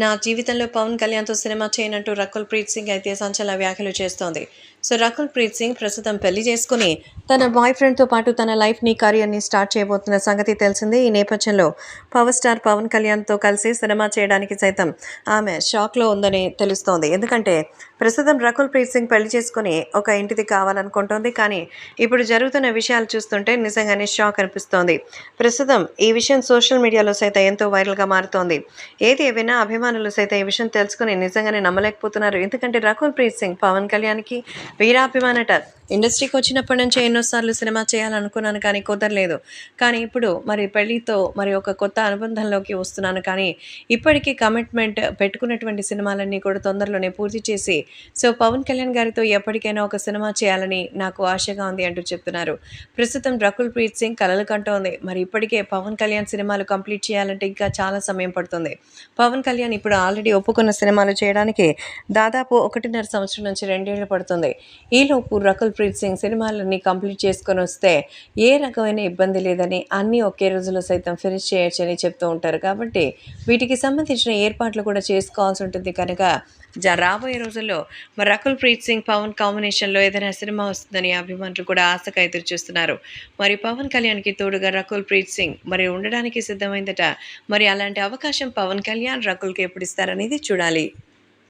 నా జీవితంలో పవన్ కళ్యాణ్తో సినిమా చేయనంటూ రకుల్ ప్రీత్ సింగ్ అయితే సంచలన వ్యాఖ్యలు చేస్తోంది. సో రకుల్ ప్రీత్ సింగ్ ప్రస్తుతం పెళ్ళి చేసుకుని తన బాయ్ ఫ్రెండ్తో పాటు తన లైఫ్ని కెరియర్ని స్టార్ట్ చేయబోతున్న సంగతి తెలిసిందే. ఈ నేపథ్యంలో పవర్ స్టార్ పవన్ కళ్యాణ్తో కలిసి సినిమా చేయడానికి సైతం ఆమె షాక్లో ఉందని తెలుస్తోంది. ఎందుకంటే ప్రస్తుతం రకుల్ ప్రీత్ సింగ్ పెళ్ళి చేసుకుని ఒక ఇంటిది కావాలనుకుంటోంది. కానీ ఇప్పుడు జరుగుతున్న విషయాలు చూస్తుంటే నిజంగానే షాక్ అనిపిస్తోంది. ప్రస్తుతం ఈ విషయం సోషల్ మీడియాలో సైతం ఎంతో వైరల్గా మారుతోంది. ఏది ఏవైనా అభిమానులు సైతం ఈ విషయం తెలుసుకుని నిజంగానే నమ్మలేకపోతున్నారు. ఎందుకంటే రకుల్ ప్రీత్ సింగ్ పవన్ కళ్యాణ్కి వీరాభిమానట ఇండస్ట్రీకి వచ్చినప్పటి నుంచి ఎన్నోసార్లు సినిమా చేయాలనుకున్నాను కానీ కుదరలేదు. కానీ ఇప్పుడు మరి పెళ్ళితో మరి ఒక కొత్త అనుబంధంలోకి వస్తున్నాను కానీ ఇప్పటికీ కమిట్మెంట్ పెట్టుకున్నటువంటి సినిమాలన్నీ కూడా తొందరలోనే పూర్తి చేసి సో పవన్ కళ్యాణ్ గారితో ఎప్పటికైనా ఒక సినిమా చేయాలని నాకు ఆశగా ఉంది అంటూ చెప్తున్నారు. ప్రస్తుతం రకుల్ ప్రీత్ సింగ్ కలలు కంటోంది. మరి ఇప్పటికే పవన్ కళ్యాణ్ సినిమాలు కంప్లీట్ చేయాలంటే ఇంకా చాలా సమయం పడుతుంది. పవన్ కళ్యాణ్ ఇప్పుడు ఆల్రెడీ ఒప్పుకున్న సినిమాలు చేయడానికి దాదాపు ఒకటిన్నర సంవత్సరం నుంచి రెండేళ్ళు పడుతుంది. ఈలోపు రకుల్ ప్రీత్ సింగ్ సినిమాలన్నీ కంప్లీట్ చేసుకొని వస్తే ఏ రకమైన ఇబ్బంది లేదని అన్నీ ఒకే రోజులో సైతం ఫినిష్ చేయొచ్చని చెప్తూ ఉంటారు. కాబట్టి వీటికి సంబంధించిన ఏర్పాట్లు కూడా చేసుకోవాల్సి ఉంటుంది. కనుక జ రాబోయే రోజుల్లో మరి రకుల్ ప్రీత్ సింగ్ పవన్ కాంబినేషన్లో ఏదైనా సినిమా వస్తుందని అభిమానులు కూడా ఆశగా ఎదురు చూస్తున్నారు. మరి పవన్ కళ్యాణ్కి తోడుగా రకుల్ ప్రీత్ సింగ్ మరి ఉండడానికి సిద్ధమైందట. మరి అలాంటి అవకాశం పవన్ కళ్యాణ్ రకుల్కి ఎప్పుడు ఇస్తారనేది చూడాలి.